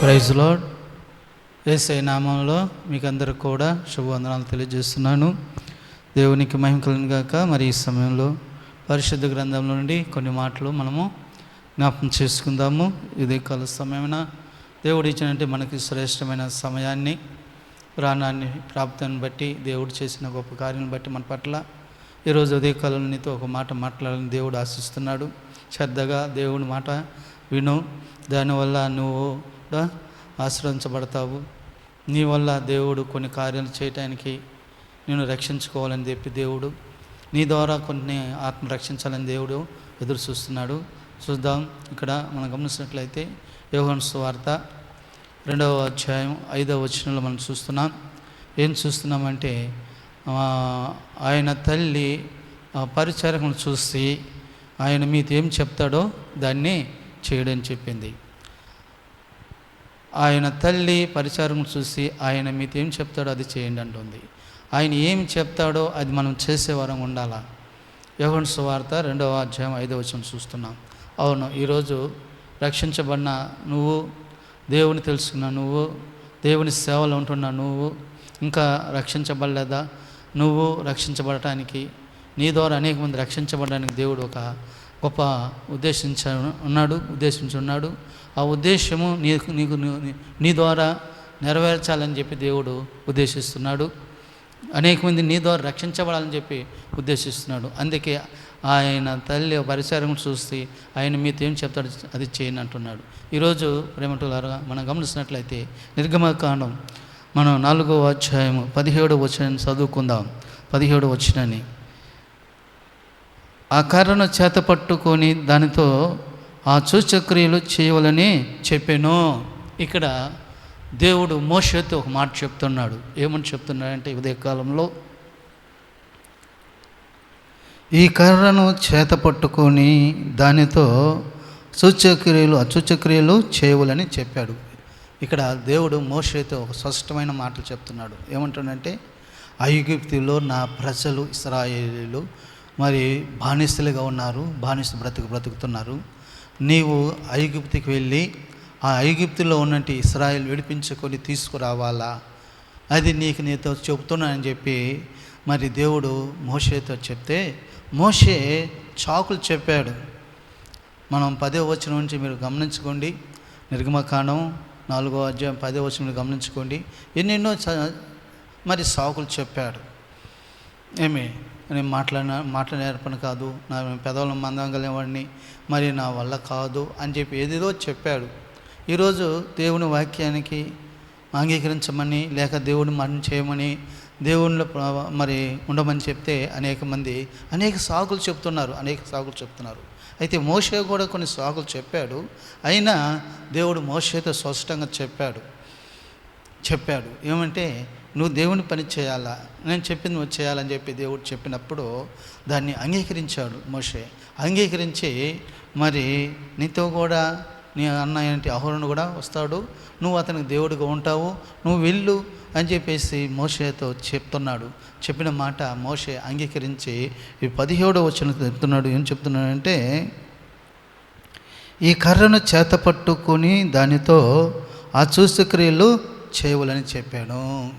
Praise lord ఏసై నామంలో మీకు అందరికి కూడా శుభవందనాలు తెలియజేస్తున్నాను. దేవునికి మహిమ గాక. మరి ఈ సమయంలో పరిశుద్ధ గ్రంథంలో నుండి కొన్ని మాటలు మనము జ్ఞాపకం చేసుకుందాము. ఇది కాల సమయమైన దేవుడు ఇచ్చినట్టు మనకి శ్రేష్టమైన సమయాన్ని ప్రాణాన్ని ప్రాప్తాన్ని బట్టి దేవుడు చేసిన గొప్ప కార్యం బట్టి మన పట్ల ఈరోజు ఉదయకాలం నీతో ఒక మాట మాట్లాడాలని దేవుడు ఆశిస్తున్నాడు. శ్రద్ధగా దేవుడి మాట విను. దానివల్ల నువ్వు కూడా ఆశ్రయించబడతావు. నీ వల్ల దేవుడు కొన్ని కార్యాలు చేయటానికి నేను రక్షించుకోవాలని చెప్పి దేవుడు నీ ద్వారా కొన్ని ఆత్మ రక్షించాలని దేవుడు ఎదురు చూస్తున్నాడు. చూద్దాం ఇక్కడ మనం గమనించినట్లయితే యోహన్ వార్త రెండవ అధ్యాయం ఐదవ వచనంలో మనం చూస్తున్నాం. ఏం చూస్తున్నామంటే ఆయన తల్లి పరిచారకును చూసి ఆయన మీతో ఏం చెప్తాడో దాన్ని చేయడని చెప్పింది. ఆయన తల్లి పరిచారం చూసి ఆయన మీతో ఏం చెప్తాడో అది చేయండి అంటుంది. ఆయన ఏం చెప్తాడో అది మనం చేసేవారం ఉండాలా? యోగన్ సువార్త రెండవ అధ్యాయం ఐదవ వచనం చూస్తున్నాం. అవును ఈరోజు రక్షించబడిన నువ్వు దేవుని తెలుసుకున్న నువ్వు దేవుని సేవలో ఉంటున్న నువ్వు ఇంకా రక్షించబడలేదా? నువ్వు రక్షించబడటానికి నీ ద్వారా అనేక మంది రక్షించబడడానికి దేవుడు ఒక గొప్ప ఉద్దేశించ ఉన్నాడు ఉద్దేశించి ఉన్నాడు ఆ ఉద్దేశము నీకు నీకు నీ- నీ ద్వారా నెరవేర్చాలని చెప్పి దేవుడు ఉద్దేశిస్తున్నాడు. అనేక మంది నీ ద్వారా రక్షించబడాలని చెప్పి ఉద్దేశిస్తున్నాడు. అందుకే ఆయన తల్లి పరిసరం చూసి ఆయన మీతో ఏం చెప్తాడు అది చేయను అంటున్నాడు. ఈరోజు ప్రేమటులారా మనం గమనించినట్లయితే నిర్గమకాండం మనం నాలుగో అధ్యాయము పదిహేడు వచ్చిన చదువుకుందాం. పదిహేడు వచ్చినని ఆ కర్రను చేత పట్టుకొని దానితో ఆ సూచక్రియలు చేయవలని చెప్పాను. ఇక్కడ దేవుడు మోషతో ఒక మాట చెప్తున్నాడు. ఏమని చెప్తున్నాడంటే ఉదయకాలంలో ఈ కర్రను చేత పట్టుకొని దానితో సూచక్రియలు అసూచక్రియలు చేయవలని చెప్పాడు. ఇక్కడ దేవుడు మోషతో ఒక స్పష్టమైన మాటలు చెప్తున్నాడు. ఏమంటాడంటే ఐగుప్తిలో నా ప్రజలు ఇస్రాయేలీలు మరి బానిసలుగా ఉన్నారు బానిస బ్రతుకు బ్రతుకుతున్నారు. నీవు ఐగుప్తికి వెళ్ళి ఆ ఐగుప్తులో ఉన్నట్టు ఇస్రాయేల్ విడిపించుకొని తీసుకురావాలా? అది నీకు నీతో చెబుతున్నానని చెప్పి మరి దేవుడు మోషేతో చెప్తే మోషే చాకులు చెప్పాడు. మనం పదే వచ్చిన నుంచి మీరు గమనించుకోండి. నిర్గమకాండం నాలుగో అధ్యాయం పదే వచ్చిన మీరు గమనించుకోండి. ఎన్నెన్నో చ- మరి సాకులు చెప్పాడు. ఏమి? నేను మాట్లాడిన మాట్లాడే నేర్పను కాదు. నా పెదవులను మందంగలేవాడిని మరి నా వల్ల కాదు అని చెప్పి ఏదేదో చెప్పాడు. ఈరోజు దేవుని వాక్యానికి అంగీకరించమని లేక దేవుని మనం చేయమని దేవునిలో మరి ఉండమని చెప్తే అనేక మంది అనేక సాకులు చెప్తున్నారు అనేక సాకులు చెప్తున్నారు. అయితే మోషే కూడా కొన్ని సాకులు చెప్పాడు. అయినా దేవుడు మోషేతో స్పష్టంగా చెప్పాడు. చెప్పాడు. ఏమంటే నువ్వు దేవుని పని చేయాలా? నేను చెప్పింది నువ్వు చేయాలని చెప్పి దేవుడు చెప్పినప్పుడు దాన్ని అంగీకరించాడు మోషే. అంగీకరించి మరి నీతో కూడా నీ అన్న ఏంటి అహోరును కూడా వస్తాడు. నువ్వు అతనికి దేవుడిగా ఉంటావు. నువ్వు వెళ్ళు అని చెప్పేసి మోషేతో చెప్తున్నాడు. చెప్పిన మాట మోషే అంగీకరించి ఈ పదిహేడో వచ్చిన చెప్తున్నాడు. ఏం చెప్తున్నాడంటే ఈ కర్రను చేత పట్టుకొని దానితో ఆ సూచక్రియలు చేయవలని చెప్పాను.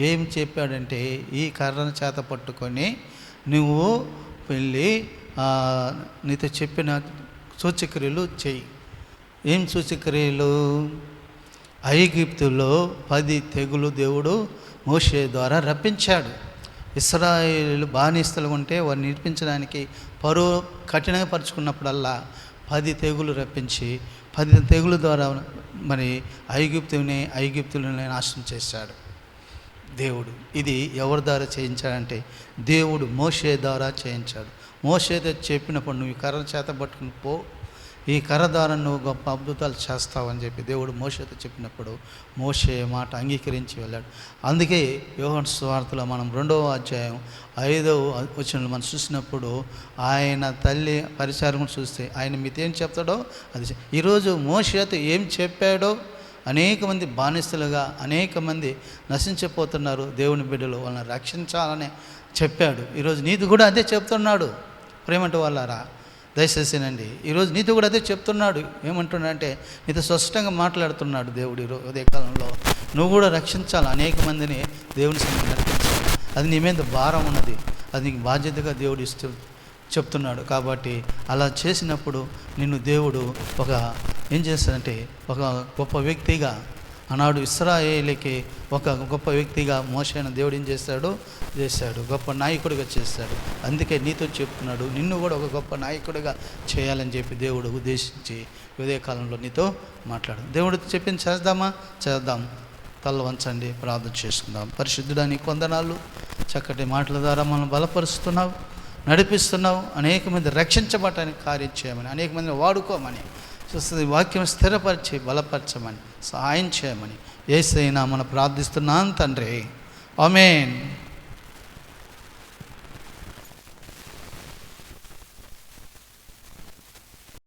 ఏం చెప్పాడంటే ఈ కర్రను చేత పట్టుకొని నువ్వు వెళ్ళి నీతో చెప్పిన సూచక్రియలు చెయ్యి ఏం సూచక్రియలు? ఐగిప్తులో పది తెగులు దేవుడు మోషే ద్వారా రప్పించాడు. ఇస్రాయేలు బానిస్తలు ఉంటే వారిని నిర్పించడానికి పరో కఠినంగా పరుచుకున్నప్పుడల్లా పది తెగులు రప్పించి పది తెగులు ద్వారా మరి ఐగుప్తుని ఐగుప్తులని నాశనం చేశాడు. దేవుడు. ఇది ఎవరి ద్వారా చేయించాడంటే దేవుడు మోషే ద్వారా చేయించాడు. మోషేతో చెప్పినప్పుడు నువ్వు ఈ కర్ర చేత పట్టుకుని పో ఈ కర్ర ద్వారా నువ్వు గొప్ప అద్భుతాలు చేస్తావని చెప్పి దేవుడు మోషేతో చెప్పినప్పుడు మోసే మాట అంగీకరించి వెళ్ళాడు. అందుకే యోహన్ స్వార్థలో మనం రెండవ అధ్యాయం ఐదవ వచ్చిన మనం చూసినప్పుడు ఆయన తల్లి పరిచారం చూస్తే ఆయన మీతో ఏం చెప్తాడో అది ఈరోజు మోషేతో ఏం చెప్పాడో అనేక మంది బానిసలుగా అనేక మంది నశించిపోతున్నారు దేవుని బిడ్డలు. వాళ్ళని రక్షించాలని చెప్పాడు. ఈరోజు నీతి కూడా అదే చెప్తున్నాడు. ప్రేమంటే వాళ్ళారా దయచేసినండి ఈరోజు నీతో కూడా అదే చెప్తున్నాడు. ఏమంటున్నాడంటే నీతో స్పష్టంగా మాట్లాడుతున్నాడు దేవుడు ఈరోజు ఉదయ కాలంలో నువ్వు కూడా రక్షించాలి. అనేక మందిని దేవుని సన్నిధికి నడిపించాలి. అది నీ మీద భారం ఉన్నది. అది నీకు బాధ్యతగా దేవుడు ఇస్తూ చెప్తున్నాడు. కాబట్టి అలా చేసినప్పుడు నిన్ను దేవుడు ఒక ఏం చేస్తాడంటే ఒక గొప్ప వ్యక్తిగా ఆనాడు ఇస్రాయేలీకి ఒక గొప్ప వ్యక్తిగా మోసైన దేవుడు ఏం చేస్తాడు? చేశాడు గొప్ప నాయకుడిగా చేస్తాడు. అందుకే నీతో చెప్తున్నాడు నిన్ను కూడా ఒక గొప్ప నాయకుడిగా చేయాలని చెప్పి దేవుడు ఉద్దేశించి ఉదయ కాలంలో నీతో మాట్లాడు. దేవుడు చెప్పింది చేద్దామా? చేద్దాం. తల్ల వంచండి ప్రార్థన చేసుకుందాం. పరిశుద్ధుడానికి కొందనాలు చక్కటి మాటల ద్వారా మనం బలపరుస్తున్నావు నడిపిస్తున్నావు అనేక మంది రక్షించబడటానికి కార్యం చేయమని అనేక మందిని వాడుకోమని చూస్తుంది వాక్యం స్థిరపరిచి బలపరచమని సహాయం చేయమని. ఏసైనా మనం ప్రార్థిస్తున్నాను తండ్రి. ఆమెన్.